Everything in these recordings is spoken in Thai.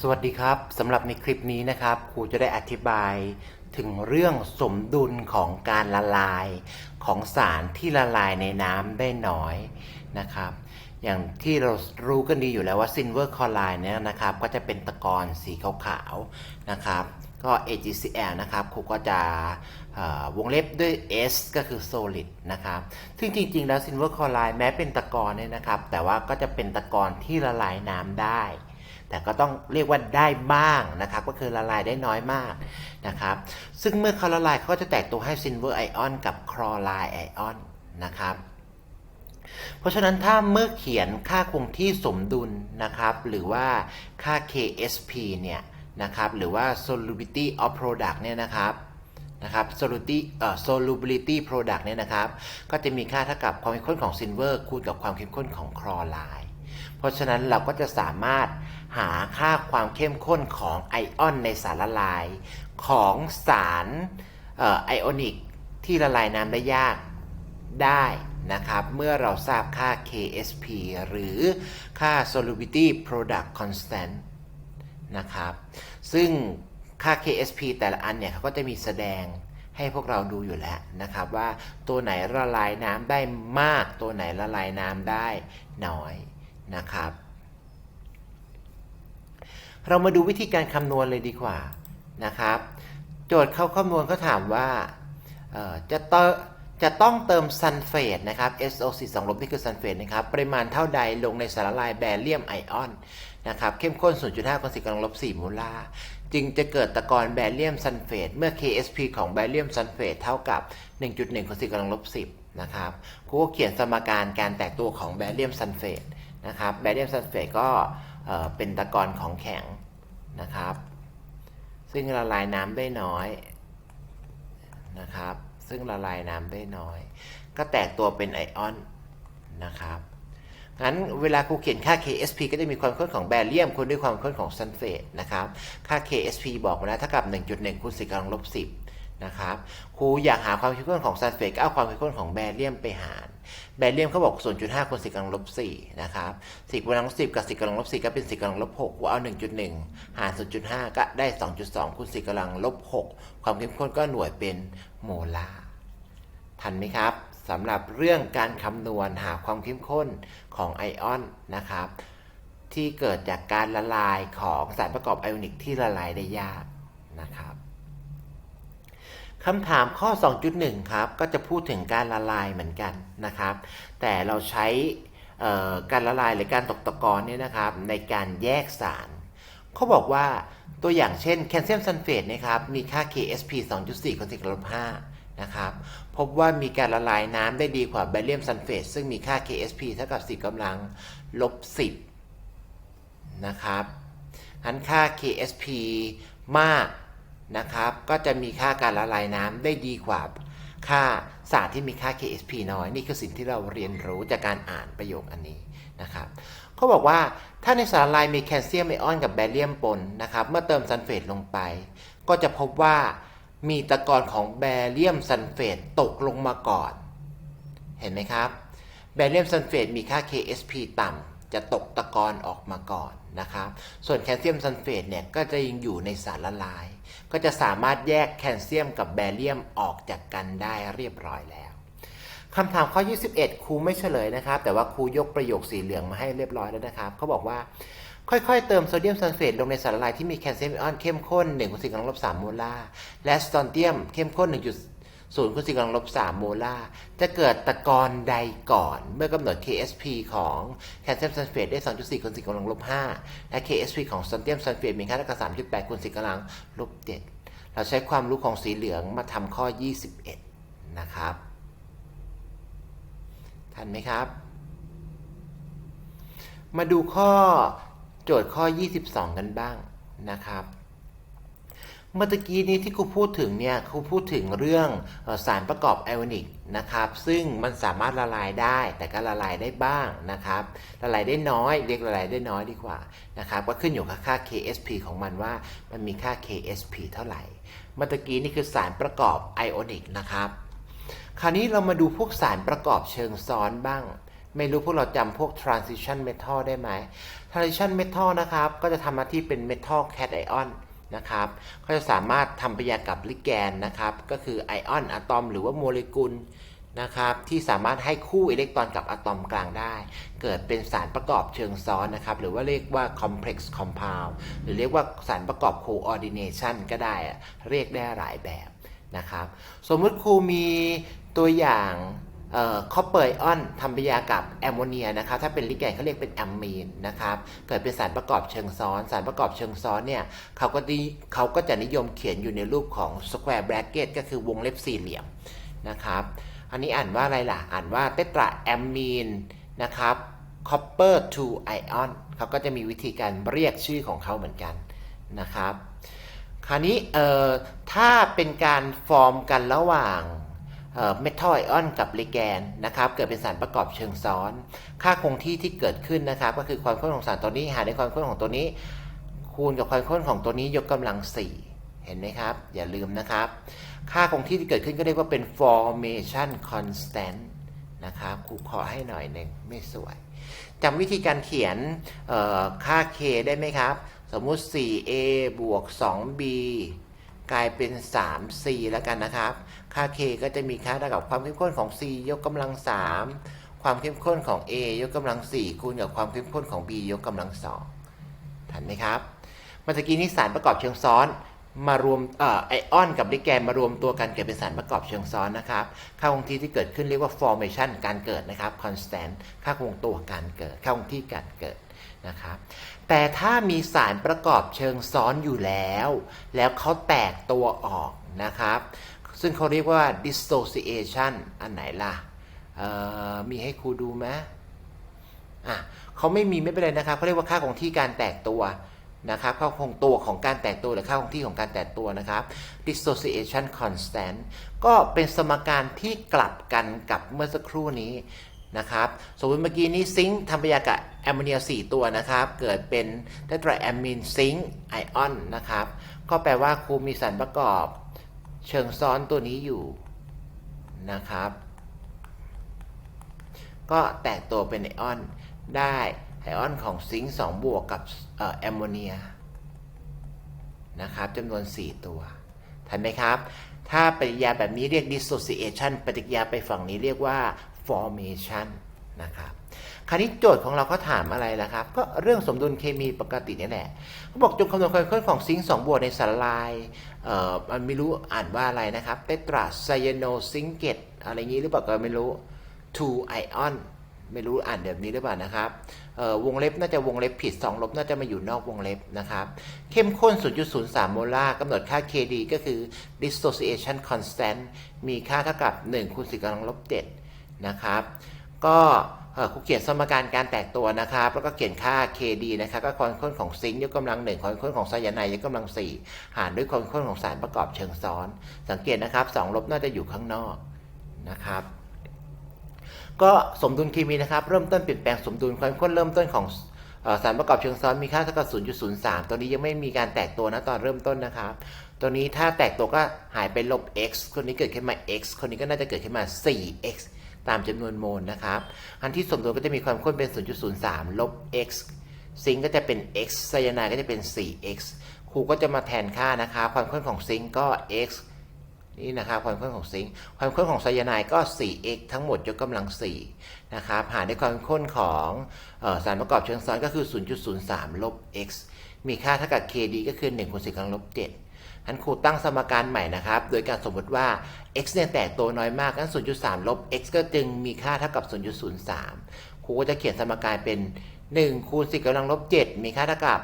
สวัสดีครับสำหรับในคลิปนี้นะครับครูจะได้อธิบายถึงเรื่องสมดุลของการละลายของสารที่ละลายในน้ำได้น้อยนะครับ อย่างที่เรารู้กันดีอยู่แล้วว่าซินเวอร์คลอไรด์เนี่ยนะครับ ก็จะเป็นตะกอนสีขาวๆนะครับก็ AgCl นะครับครูก็จะวงเล็บด้วย S ก็คือ solid นะครับ ซึ่งจริง ๆ แล้วซินเวอร์คลอไรด์แม้เป็นตะกอนเนี่ยนะครับ แต่ว่าก็จะเป็นตะกอนที่ละลายน้ำได้ แต่ก็ต้องเรียกว่าได้บ้างนะครับ ก็คือละลายได้น้อยมากนะครับ ซึ่งเมื่อเขาละลายเขาก็จะแตกตัวให้ซินเวอร์ไอออนกับคลอไรด์ไอออนนะครับเพราะฉะนั้นถ้าเมื่อเขียนค่าคงที่สมดุลนะครับ หรือว่าค่า KSP เนี่ยนะครับ หรือว่า solubility of product เนี่ยนะครับนะครับ solubility เอ่อ solubility product เนี่ยนะครับ ก็จะมีค่าเท่ากับความเข้มข้นของซินเวอร์คูณกับความเข้มข้นของคลอไรด์เพราะฉะนั้นเราก็จะสามารถ หาค่าความเข้มข้นของไอออนในสารละลาย ของสารไอออนิกที่ละลายน้ำได้ยากได้นะครับ เมื่อเราทราบค่า KSP หรือค่า solubility product constant นะครับ ซึ่งค่า KSP แต่ละอันเนี่ยเขาก็จะมีแสดงให้พวกเราดูอยู่แล้วนะครับว่าตัวไหนละลายน้ำได้มาก ตัวไหนละลายน้ำได้น้อยนะครับ เรามาดูวิธีการคำนวณเลยดีกว่านะครับ โจทย์เขาคำนวณก็ถามว่าจะเตจะต้องเติมซัลเฟตนะครับ SO4 2ลบนี่คือซัลเฟตนะครับ ปริมาณเท่าใดลงในสารละลายแบเรียมไอออนนะครับ เข้มข้น 0.5คนสิกำลังลบ4โมลาจึงจะเกิดตะกอนแบเรียมซัลเฟตเมื่อ KSP ของแบเรียมซัลเฟตเท่ากับ 1.1คนสิกำลังลบ 10 นะครับครูก็เขียนสมการการแตกตัวของแบเรียมซัลเฟตนะครับ แบเรียมซัลเฟตก็ เเป็นตะกอนของแข็งนะครับ ซึ่งละลายน้ำได้น้อยนะครับ ซึ่งละลายน้ำได้น้อย ก็แตกตัวเป็นไอออนนะครับงั้นเวลาครูเขียนค่า KSP ก็จะมีความข้นของแบเรียมคูณด้วยความข้นของซัลเฟตนะครับ ค่า KSP บอกมาแล้วเท่ากับ 1.1คูณ10กำลังลบ10 นะครับครูอยากหาความเข้มข้นของซัลเฟตก็เอาความเข้มข้นของแบเรียมไปหารแบเรียมเขาบอก 0.5คูณ10กำลังลบ4นะครับ10กำลังลบ10 กับ 10กำลังลบ4ก็เป็น 10กำลังลบ6กูเอา 1.1 หาร 0.5 ก็ได้ 2.2คูณ10กำลังลบ6ความเข้มข้นก็หน่วยเป็นโมลาร์ทันไหมครับสำหรับเรื่องการคำนวณหาความเข้มข้นของไอออนนะครับ ที่เกิดจากการละลายของสารประกอบไอออนิกที่ละลายได้ยากนะครับ คำถามข้อ 2.1 ครับ ก็จะพูดถึงการละลายเหมือนกันนะครับ แต่เราใช้การละลายหรือการตกตะกอนเนี่ยนะครับ ในการแยกสารเขาบอกว่าตัวอย่างเช่นแคลเซียมซัลเฟตนะครับ มีค่า KSP 2.4คนสิกลบ5นะครับ พบว่ามีการละลายน้ำได้ดีกว่าแบเรียมซัลเฟตซึ่งมีค่า KSP เท่ากับ10กำลังลบ 10 นะครับงั้นค่า KSP มาก นะครับ ก็จะมีค่าการละลายน้ำได้ดีกว่าค่าสารที่มีค่า KSP น้อย นี่คือสิ่งที่เราเรียนรู้จากการอ่านประโยคอันนี้นะครับเขาบอกว่าถ้าในสารละลายมีแคลเซียมไอออนกับแบเรียมปนนะครับเมื่อเติมซัลเฟตลงไป ก็จะพบว่ามีตะกอนของแบเรียมซัลเฟตตกลงมาก่อน เห็นไหมครับ แบเรียมซัลเฟตมีค่า KSP ต่ำ จะตกตะกอนออกมาก่อนนะครับ ส่วนแคลเซียมซัลเฟตเนี่ยก็จะยังอยู่ในสารละลาย ก็จะสามารถแยกแคลเซียมกับแบเรียมออกจากกันได้เรียบร้อยแล้วคำถามข้อ 21 ครูไม่เฉลยนะครับ แต่ว่าครูยกประโยคสีเหลืองมาให้เรียบร้อยแล้วนะครับเขาบอกว่าค่อยๆ เติมโซเดียมซัลเฟตลงในสารละลายที่มีแคลเซียมไอออนเข้มข้น1.4กำลังลบ3โมลาร์และสตอนเทียมเข้มข้น 1.0คูณ10กำลังลบ3โมลาร์จะเกิดตะกอนใดก่อน เมื่อกำหนด KSP ของแคลเซียมซัลเฟตได้ 2.4คูณ10กำลังลบ5และ KSP ของสตอนเทียมซัลเฟตมีค่าเท่ากับ 3.8คูณ10กำลังลบ7เราใช้ความรู้ของสีเหลืองมาทำข้อ 21 นะครับ ทันไหมครับ มาดูข้อโจทย์ข้อ 22 กันบ้างนะครับ เมื่อกี้นี้ที่ครูพูดถึงเนี่ยครูพูดถึงเรื่องสารประกอบไอออนิกนะครับ ซึ่งมันสามารถละลายได้ แต่ก็ละลายได้บ้างนะครับ ละลายได้น้อยเรียกละลายได้น้อยดีกว่านะครับ ก็ขึ้นอยู่กับค่า KSP ของมันว่ามันมีค่า KSP เท่าไหร่ เมื่อกี้นี่คือสารประกอบไอออนิกนะครับ คราวนี้เรามาดูพวกสารประกอบเชิงซ้อนบ้าง ไม่รู้พวกเราจำพวก transition metal ได้ไหม transition metal นะครับ ก็จะทำหน้าที่เป็น metal cation นะครับก็จะสามารถทำปฏิกิริยากับลิแกนนะครับ ก็คือไอออนอะตอม หรือว่าโมเลกุลนะครับที่สามารถให้คู่อิเล็กตรอนกับอะตอมกลางได้ เกิดเป็นสารประกอบเชิงซ้อนนะครับ หรือว่าเรียกว่า complex compound หรือเรียกว่าสารประกอบ coordination ก็ได้อะเรียกได้หลายแบบนะครับ สมมติครูมีตัวอย่าง คอปเปอร์ไอออนทำปฏิกิริยากับแอมโมเนียนะครับถ้าเป็นลิแกนเขาเรียกเป็นแอมมีนนะครับเกิดเป็นสารประกอบเชิงซ้อน สารประกอบเชิงซ้อนเนี่ยเขาก็ดีเขาก็จะนิยมเขียนอยู่ในรูปของ square bracket ก็คือวงเล็บสี่เหลี่ยมนะครับอันนี้อ่านว่าอะไรล่ะ อ่านว่าเตตราแอมมีนนะครับ copper 2 ion เขาก็จะมีวิธีการเรียกชื่อของเขาเหมือนกันนะครับคราวนี้เอ่อถ้าเป็นการฟอร์มกันระหว่าง เมทัลไอออนกับลิแกนนะครับเกิดเป็นสารประกอบเชิงซ้อน ค่าคงที่ที่เกิดขึ้นนะครับ ก็คือความข้นของสารตัวนี้หารด้วยความข้นของตัวนี้ คูณกับความข้นของตัวนี้ยกกำลัง 4 เห็นไหมครับ อย่าลืมนะครับ ค่าคงที่ที่เกิดขึ้นก็เรียกว่าเป็น formation constant นะครับครูขอให้หน่อยหนึ่งไม่สวยจำวิธีการเขียนค่า k ได้ไหมครับ สมมุติ 4a บวก 2b กลายเป็น 3c แล้วกันนะครับ ค่า k ก็จะมีค่าเท่ากับความเข้มข้นของ c ยกกำลัง 3 ความเข้มข้นของ a ยกกำลัง 4 คูณกับความเข้มข้นของ b ยกกำลัง 2 ทันไหมครับเมื่อกี้นี้สารประกอบเชิงซ้อนมารวมอไอออนกับลิแกนมารวมตัวกันเกิดเป็นสารประกอบเชิงซ้อนนะครับค่าคงที่ที่เกิดขึ้นเรียกว่า formation การเกิดนะครับ constant ค่าคงตัวการเกิด ค่าคงที่การเกิดนะครับ แต่ถ้ามีสารประกอบเชิงซ้อนอยู่แล้ว แล้วเขาแตกตัวออกนะครับ ซึ่งเขาเรียกว่า dissociation อันไหนล่ะมีให้ครูดูไหมอะเขาไม่มีไม่เป็นไรนะครับเขาเรียกว่าค่าคงที่การแตกตัวนะครับค่าคงตัวของการแตกตัวหรือค่าคงที่ของการแตกตัวนะครับ dissociation constant ก็เป็นสมการที่กลับกันกับเมื่อสักครู่นี้ นะครับ สมมติเมื่อกี้นี้ซิงค์ทำปฏิกิริยากับแอมโมเนีย 4 ตัวนะครับ เกิดเป็นเทตราแอมมินซิงค์ไอออนนะครับ ก็แปลว่าครูมีสารประกอบ เชิงซ้อนตัวนี้อยู่นะครับ ก็แตกตัวเป็นไอออนได้ไอออนของซิงค์2บวกกับแอมโมเนียนะครับจำนวน 4 ตัว ทันไหมครับ ถ้าปฏิกิริยาแบบนี้เรียก dissociation ปฏิกิริยาไปฝั่งนี้เรียกว่า formation นะครับคราวนี้โจทย์ของเราเขาถามอะไรล่ะครับ ก็เรื่องสมดุลเคมีปกตินี่แหละเขาบอกจงคำนวณความเข้มข้นของซิงค์2บวกในสารลายเอ่อมันไม่รู้อ่านว่าอะไรนะครับเตตราไซยาโนซิงเกตอะไรงี้หรือเปล่าก็ไม่รู้2 ion ไม่รู้อ่านแบบนี้หรือเปล่านะครับวงเล็บน่าจะวงเล็บผิด 2 ลบน่าจะมาอยู่นอกวงเล็บนะครับ เข้มข้น 0.03 โมลาร์กำหนดค่า KD ก็คือ dissociation constant มีค่าเท่ากับ 1คูณ10กำลังลบ7 นะครับ ก็ครูเขียนสมการการแตกตัวนะครับ แล้วก็เขียนค่า KD นะครับ ก็ความข้นของซิงค์ยกกำลัง1ความข้นของไซยาไนด์ยกกำลัง4หารด้วยความข้นของสารประกอบเชิงซ้อน สังเกตนะครับ2ลบน่าจะอยู่ข้างนอกนะครับ ก็สมดุลเคมีนะครับ เริ่มต้นเปลี่ยนแปลงสมดุลความข้นเริ่มต้นของสารประกอบเชิงซ้อนมีค่าเท่ากับ 0.03 ตัวนี้ยังไม่มีการแตกตัวนะตอนเริ่มต้นนะครับ ตัวนี้ถ้าแตกตัวก็หายไปลบ x คนนี้เกิดขึ้นมา x คนนี้ก็น่าจะเกิดขึ้นมา 4x ตามจำนวนโมลนะครับ อันที่สมดุลก็จะมีความข้นเป็น 0.03 ลบ x ซิงก็จะเป็น x ไซยาไนด์ก็จะเป็น 4x ครูก็จะมาแทนค่านะครับความข้นของซิงก็ x นี่นะครับความข้นของซิงค์ความข้นของไซยาไนด์ก็ 4x ทั้งหมดยกกำลัง4นะครับหารด้วยความข้นของออสารประกอบเชิงซ้อนก็คือ 0.03 ลบ x มีค่าเท่ากับ kd ก็คือ1คูณ10กำลังลบ7 อันครูตั้งสมการใหม่นะครับ โดยการสมมติว่า x เนี่ยแตกตัวน้อยมากงั้น 0.3 ลบ x ก็จึงมีค่าเท่ากับ 0.03 ครูก็จะเขียนสมการเป็น 1 คูณ10กำลังลบ 7 มีค่าเท่ากับ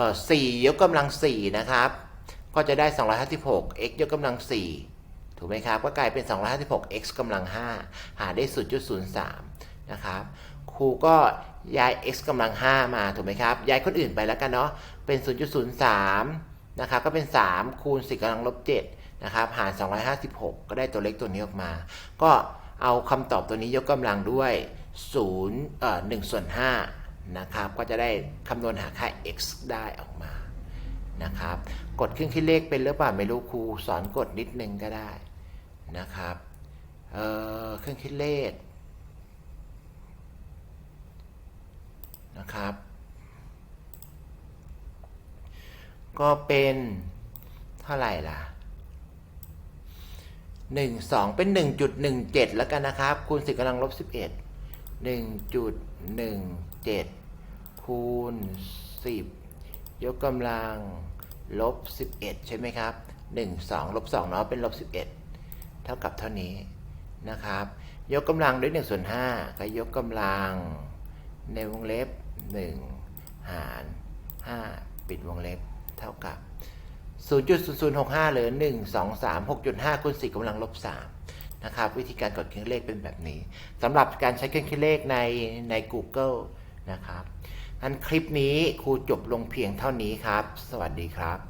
4ยกกำลัง 4 นะครับ ก็จะได้ 256 x ยกกำลัง 4 ถูกไหมครับ ก็กลายเป็น 256 x กำลัง 5 หาได้ 0.03 นะครับครูก็ย้าย x กำลัง 5 มา ถูกไหมครับ ย้ายคนอื่นไปแล้วกันเนาะ เป็น 0.03 นะครับก็เป็น 3 คูณ10กำลังลบ7นะครับหาร 256 ก็ได้ตัวเล็กตัวนี้ออกมา ก็เอาคำตอบตัวนี้ยกกำลังด้วย0เอ่อ1ส่วน5นะครับก็จะได้คำนวณหาค่า x ได้ออกมานะครับกดเครื่องคิดเลขเป็นหรือเปล่าไม่รู้ครูสอนกดนิดนึงก็ได้นะครับเอ่อเครื่องคิดเลขนะครับ ก็เป็นเท่าไหร่ล่ะหนึ่งสองเป็นหนึ่งจุดหนึ่งเจ็ดแล้วกันนะครับ คูณสิบกำลังลบสิบเอ็ดหนึ่งจุดหนึ่งเจ็ดคูณสิบยกกำลังลบสิบเอ็ดใช่ไหมครับหนึ่งสองลบสองเนาะเป็นลบสิบเอ็ดเท่ากับเท่านี้นะครับ ยกกำลังด้วยหนึ่งส่วนห้าก็ยกกำลังในวงเล็บหนึ่งหารห้าปิดวงเล็บ เท่ากับ 0.0065 หรือ 1 2 3 6.5คูณ4กำลังลบ3นะครับ วิธีการกดเครื่องเลขเป็นแบบนี้สำหรับการใช้เครื่องคิดเลขในใน Google นะครับอันคลิปนี้ครูจบลงเพียงเท่านี้ครับ สวัสดีครับ